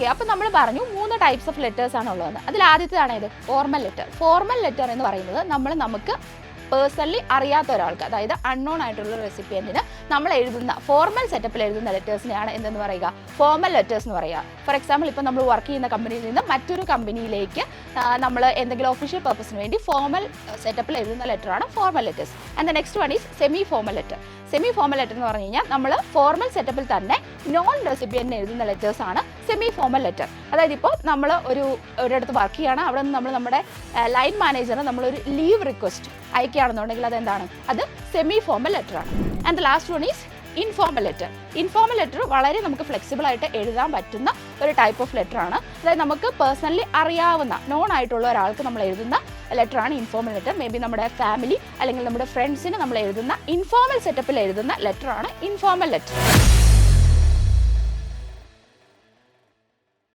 Okay അപ്പോൾ നമ്മൾ പറഞ്ഞു മൂന്ന് ടൈപ്സ് ഓഫ് ലെറ്റേഴ്സ് ആണ് ഉള്ളതെന്ന് അതിൽ ആദ്യത്തേതാണ് ഇത് ഫോർമൽ ലെറ്റർ ഫോർമൽ ലെറ്റർ എന്ന് പറയുന്നത് നമ്മൾ നമുക്ക് പേഴ്സണലി അറിയാത്ത ഒരാൾക്ക് അതായത് അൺനോൺ ആയിട്ടുള്ള റെസിപ്പിയന്റിന് നമ്മൾ എഴുതുന്ന ഫോർമൽ സെറ്റപ്പിൽ എഴുതുന്ന ലെറ്റേഴ്സിനെയാണ് എന്തെന്ന് പറയുക? ഫോർമൽ ലെറ്റേഴ്സ് എന്ന് പറയുക. ഫോർ എക്സാമ്പിൾ ഇപ്പോൾ നമ്മൾ വർക്ക് ചെയ്യുന്ന കമ്പനിയിൽ നിന്ന് മറ്റൊരു കമ്പനിയിലേക്ക് നമ്മൾ എന്തെങ്കിലും ഒഫീഷ്യൽ പർപ്പസിന് വേണ്ടി ഫോർമൽ സെറ്റപ്പിൽ എഴുതുന്ന ലെറ്ററാണ് formal letters and the next one is semi formal letter semi formal letter എന്ന് പറഞ്ഞു കഴിഞ്ഞാൽ നമ്മൾ ഫോർമൽ സെറ്റപ്പിൽ തന്നെ നോൺ റെസിപ്പിയന്റിന് എഴുതുന്ന ലെറ്റേഴ്സ് ആണ് സെമി ഫോർമൽ ലെറ്റർ അതായത് ഇപ്പോൾ നമ്മൾ ഒരു ഒരിടത്ത് വർക്ക് ചെയ്യുകയാണ് അവിടെ നിന്ന് നമ്മൾ നമ്മുടെ ലൈൻ മാനേജറിന് നമ്മളൊരു ലീവ് റിക്വസ്റ്റ് അയക്കുകയാണെന്നുണ്ടെങ്കിൽ അതെന്താണ്? അത് സെമി ഫോമൽ ലെറ്റർ ആണ്. And the last one is informal letter informal letter വളരെ നമുക്ക് ഫ്ലെക്സിബിൾ ആയിട്ട് എഴുതാൻ പറ്റുന്ന ഒരു ടൈപ്പ് ഓഫ് ലെറ്റർ ആണ്. അതായത് നമുക്ക് പേഴ്സണലി അറിയാവുന്ന നോൺ ആയിട്ടുള്ള ഒരാൾക്ക് നമ്മൾ എഴുതുന്ന ലെറ്റർ ആണ് ഇൻഫോമൽ ലെറ്റർ മേ ബി നമ്മുടെ ഫാമിലി അല്ലെങ്കിൽ നമ്മുടെ ഫ്രണ്ട്സിന് നമ്മൾ എഴുതുന്ന ഇൻഫോമൽ സെറ്റപ്പിൽ എഴുതുന്ന ലെറ്റർ ആണ് ഇൻഫോമൽ ലെറ്റർ